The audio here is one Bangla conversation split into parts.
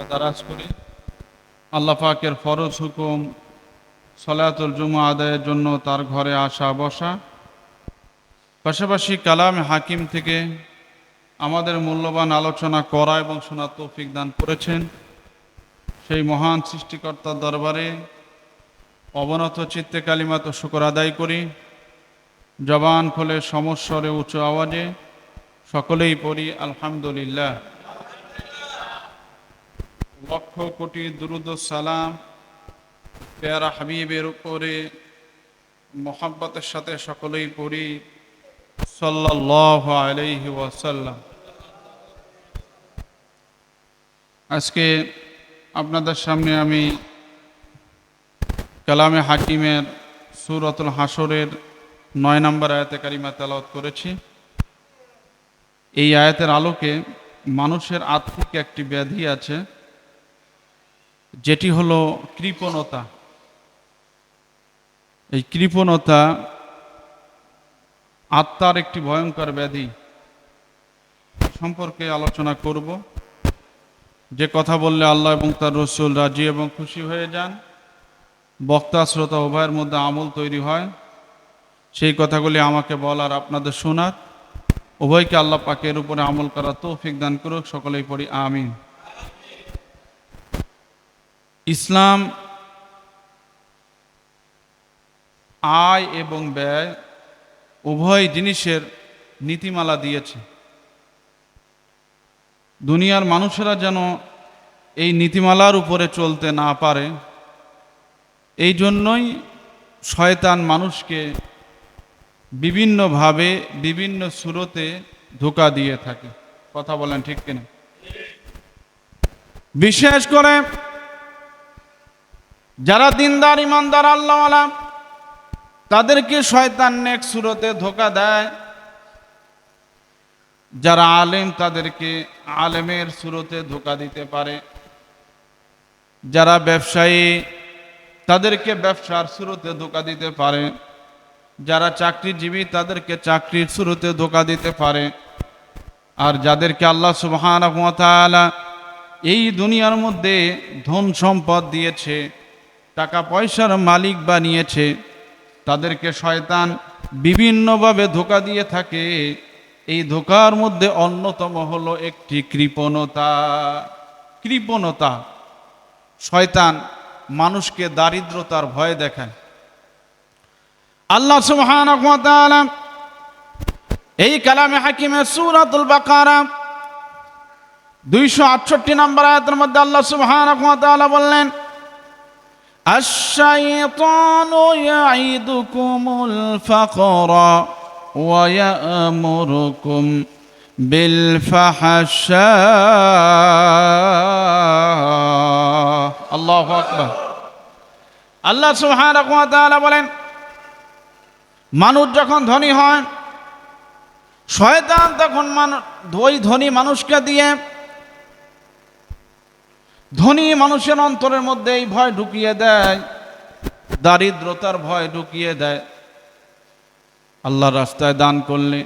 আমরা দারাজ করি, আল্লাহ পাকের ফরজ হুকুম সলাতুল জুমা আদায়ের জন্য তার ঘরে আসা, বসা। পাশাপাশি কালাম হাকিম থেকে আমাদের মূল্যবান আলোচনা করা এবং শোনার তৌফিক দান করেছেন। সেই মহান সৃষ্টিকর্তার দরবারে অবনত চিত্তে কালিমাত শুকর আদায় করি। জবান খোলে সমস্বরে উঁচু আওয়াজে সকলেই পড়ি, আলহামদুলিল্লাহ। লক্ষ কোটি দুরুদ সালাম। পেয়ারা হাবিবের উপরে মোহাব্বতের সাথে সকলেই পড়ি। সাল্লাহ ওয়াসাল্লাম। আজকে আপনাদের সামনে আমি কালামে হাকিমের সুরতুল হাসরের নয় নম্বর আয়াতে কারিমা তেলাওয়াত করেছি। এই আয়াতের আলোকে মানুষের আত্মিক একটি ব্যাধি আছে। যেটি হলো কৃপণতা। এই কৃপণতা আত্মার একটি ভয়ঙ্কর ব্যাধি সম্পর্কে আলোচনা করব। যে কথা বললে আল্লাহ এবং তার রসুল রাজি এবং খুশি হয়ে যান। বক্তা, শ্রোতা উভয়ের মধ্যে আমল তৈরি হয়। সেই কথাগুলি আমাকে বলার আপনাদের শোনার। উভয়কে আল্লাহ পাকের উপরে আমল করা তৌফিক দান করুক। সকলেই পড়ি, আমিন। ইসলাম আয় এবং ব্যয় উভয় জিনিসের নীতিমালা দিয়েছে। দুনিয়ার মানুষেরা যেন এই নীতিমালার উপরে চলতে না পারে, এই জন্যই শয়তান মানুষকে বিভিন্নভাবে, বিভিন্ন সুরতে ধোকা দিয়ে থাকে। কথা বলেন ঠিক কিনা? বিশেষ করে যারা দিনদার, ইমানদার, আল্লাহওয়ালা, তাদেরকে শয়তান নেক সুরতে ধোকা দেয়। যারা আলেম, তাদেরকে আলেমের সুরতে ধোকা দিতে পারে। যারা ব্যবসায়ী, তাদেরকে ব্যবসার সুরতে ধোকা দিতে পারে। যারা চাকরিজীবী, তাদেরকে চাকরির শুরুতে ধোকা দিতে পারে। আর যাদেরকে আল্লাহ সুবহান এই দুনিয়ার মধ্যে ধন সম্পদ দিয়েছে টাকা পয়সার মালিক বানিয়েছে। তাদেরকে শয়তান বিভিন্নভাবে ধোকা দিয়ে থাকে। এই ধোকার মধ্যে অন্যতম হলো একটি কৃপণতা। কৃপণতা। শয়তান মানুষকে দারিদ্রতার ভয় দেখায়। আল্লাহ তাআলা এই কালামে হাকিমে সূরাতুল বাকারা 268 নম্বর আয়াতের মধ্যে আল্লাহ তাআলা বললেন الشيطان يعيدكم الفقر ويأمركم بالفحشاء الله أكبر আল্লাহ সুবহানাহু ওয়া তাআলা বলেন মানুষ যখন ধনী হয় শয়তান তখন মানুষ ওই ধনী মানুষকে দিয়ে ধনী মানুষের অন্তরের মধ্যে এই ভয় ঢুকিয়ে দেয়, দারিদ্রতার ভয় ঢুকিয়ে দেয়। আল্লাহ রাস্তায় দান করলে,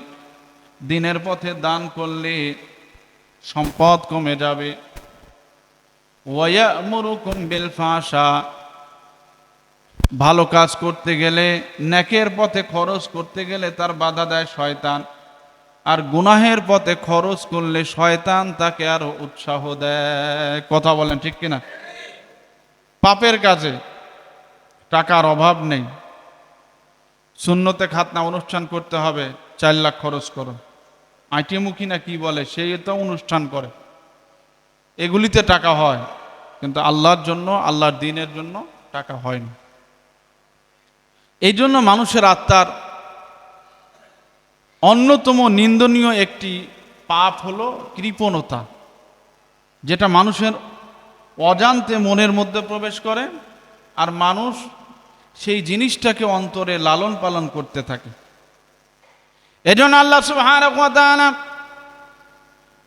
দিনের পথে দান করলে সম্পদ কমে যাবে। ভালো কাজ করতে গেলে, নেকের পথে খরচ করতে গেলে তার বাধা দেয় শয়তান। আর গুনাহের পথে খরচ করলে শয়তান তাকে আরও উৎসাহ দেয়। কথা বলেন ঠিক কিনা? পাপের কাজে টাকার অভাব নেই। শূন্যতে খাতনা অনুষ্ঠান করতে হবে, চার লাখ খরচ করো। আইটিমুখী না কি বলে, সেই তো অনুষ্ঠান করে। এগুলিতে টাকা হয়, কিন্তু আল্লাহর জন্য, আল্লাহর দিনের জন্য টাকা হয় না এই জন্য মানুষের আত্মার অন্যতম নিন্দনীয় একটি পাপ হলো কৃপণতা, যেটা মানুষের অজান্তে মনের মধ্যে প্রবেশ করে আর মানুষ সেই জিনিসটাকে অন্তরে লালন পালন করতে থাকে। এজন্য আল্লাহ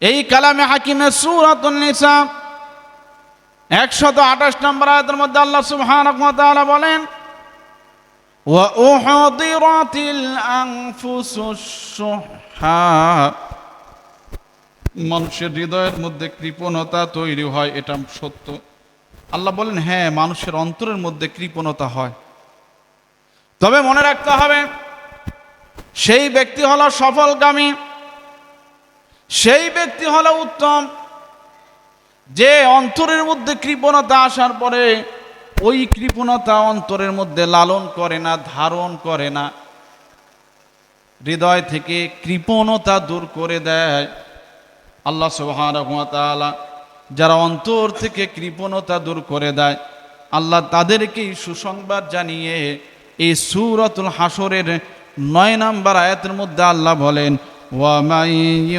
এই কালামে হাকিমের সূরাতুন নিসা 128 নম্বর আয়াতের মধ্যে আল্লাহ তাআলা বলেন وأحضرت الأنفس الشح মানুষের হৃদয়ের মধ্যে কৃপণতা তৈরি হয় এটা সত্য আল্লাহ বলেন হ্যাঁ মানুষের অন্তরের মধ্যে কৃপণতা হয় তবে মনে রাখতে হবে সেই ব্যক্তি হলো সফলকামী সেই ব্যক্তি হলো উত্তম যে অন্তরের মধ্যে কৃপণতা আসার পরে ওই কৃপণতা অন্তরের মধ্যে লালন করে না, ধারণ করে না। হৃদয় থেকে কৃপণতা দূর করে দেয়। আল্লাহ সুহারা যারা অন্তর থেকে কৃপণতা দূর করে দেয়, আল্লাহ তাদেরকেই সুসংবাদ জানিয়ে এই সুরতুল হাসরের নয় নাম্বার আয়াতের মধ্যে আল্লাহ বলেন ওয়ামাই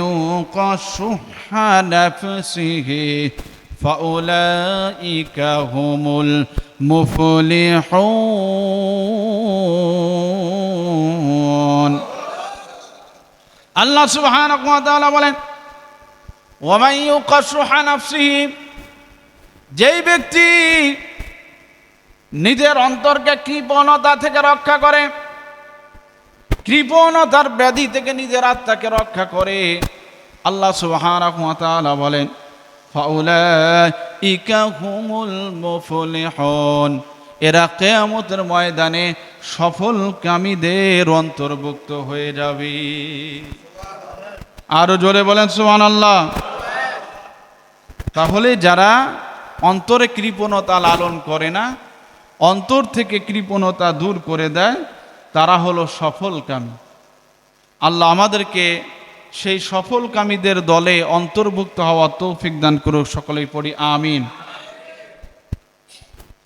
মুফলিহুন। আল্লাহ সুবহানাহু ওয়া তাআলা বলেন ওয়া মান ইউকাসুহ নাফসিহি যেই ব্যক্তি নিজের অন্তরকে কৃপণতা থেকে রক্ষা করে, কৃপণতার ব্যাধি থেকে নিজের আত্মাকে রক্ষা করে, আল্লাহ সুবহানাহু ওয়া তাআলা বলেন এরা কেয়ামতের ময়দানে সফল কামীদের অন্তর্ভুক্ত হয়ে যাবে। আরও জোরে বলেন সুবহান আল্লাহ তাহলে যারা অন্তরে কৃপণতা লালন করে না, অন্তর থেকে কৃপণতা দূর করে দেয়, তারা হলো সফলকামী। আল্লাহ আমাদেরকে সেই সফলকামীদের দলে অন্তর্ভুক্ত হওয়া তৌফিক দান করুক সকলেই পড়ি, আমিন।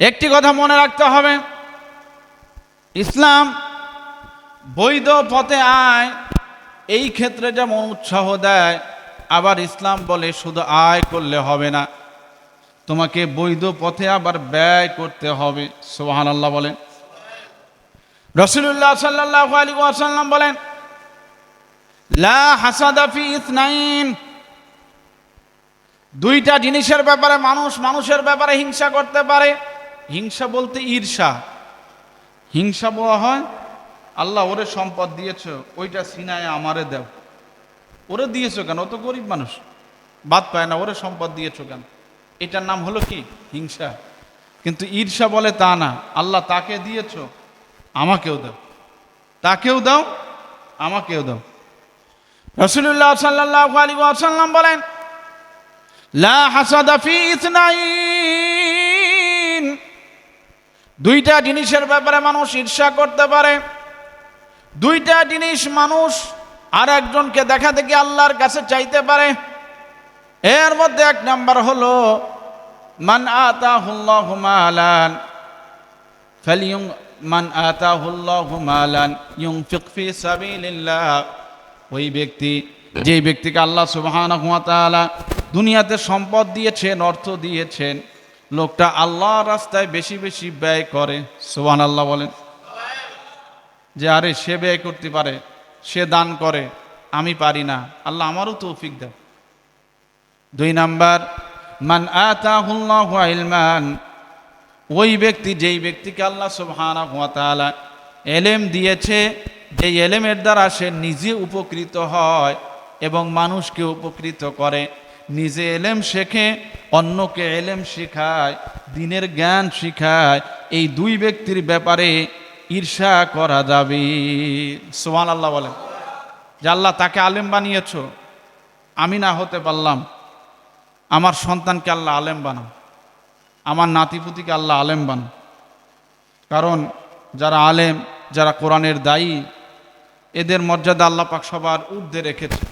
একটি কথা মনে রাখতে হবে, ইসলাম বৈধ পথে আয়, এই ক্ষেত্রে যেমন উৎসাহ দেয়, আবার ইসলাম বলে শুধু আয় করলে হবে না, তোমাকে বৈধ পথে আবার ব্যয় করতে হবে সোহান আল্লাহ বলেন। রসুল্লাহ সাল্লাহ আলী ওয়াসাল্লাম বলেন লা হাসাদাফি ইসনাইন। দুইটা জিনিসের ব্যাপারে মানুষ মানুষের ব্যাপারে হিংসা করতে পারে। হিংসা বলতে ঈর্ষা। হিংসা বলা হয়, আল্লাহ ওরে সম্পদ দিয়েছ, ওইটা সিনায় আমারে দেও। ওরে দিয়েছ কেন? ও তো গরিব মানুষ। বাদ পায় না, ওরে সম্পদ দিয়েছ কেন? এটার নাম হলো কি? হিংসা। কিন্তু ঈর্ষা বলে তা না। আল্লাহ তাকে দিয়েছ, আমাকেও দাও। তাকেও দাও, আমাকেও দাও। রসুল্লাহ সাল্লাহ আলী আসাল্লাম বলেন দুইটা জিনিসের ব্যাপারে মানুষ ঈর্ষা করতে পারে। দুইটা জিনিস মানুষ আর একজনকে দেখা দেখি আল্লাহর কাছে চাইতে পারে। এর মধ্যে এক নাম্বার হলো, মান আতাহুল্লাহু মালান ফালিয়ুম মান আতাহুল্লাহু মালান, ইউনফিক ফি সাবিলিল্লাহ। ওই ব্যক্তি, যেই ব্যক্তিকে আল্লাহ তাআলা দুনিয়াতে সম্পদ দিয়েছেন, অর্থ দিয়েছেন, লোকটা আল্লাহ রাস্তায় বেশি বেশি ব্যয় করে। সুবহানাল্লাহ বলেন। যে আরে সে ব্যয় করতে পারে, সে দান করে, আমি পারি না। আল্লাহ আমারও তৌফিক দেয় দুই নাম্বার, মান ইলমান, ওই ব্যক্তি, যেই ব্যক্তিকে আল্লাহ তাআলা এলেম দিয়েছে যে এলেমের দ্বারা সে নিজে উপকৃত হয় এবং মানুষকে উপকৃত করে। নিজে এলেম শেখে, অন্যকে এলেম শেখায়, দিনের জ্ঞান শিখায়, এই দুই ব্যক্তির ব্যাপারে ঈর্ষা করা যাবে। সোহান আল্লাহ বলেন, যে আল্লাহ তাকে আলেম বানিয়েছ, আমি না হতে পারলাম। আমার সন্তানকে আল্লাহ আলেম বানাও। আমার নাতিপুতিকে আল্লাহ আলেম বানাও। কারণ যারা আলেম, যারা কোরআনের দায়ী এদের মর্যাদা আল্লাপাক সবার ঊর্ধ্বে রেখেছে।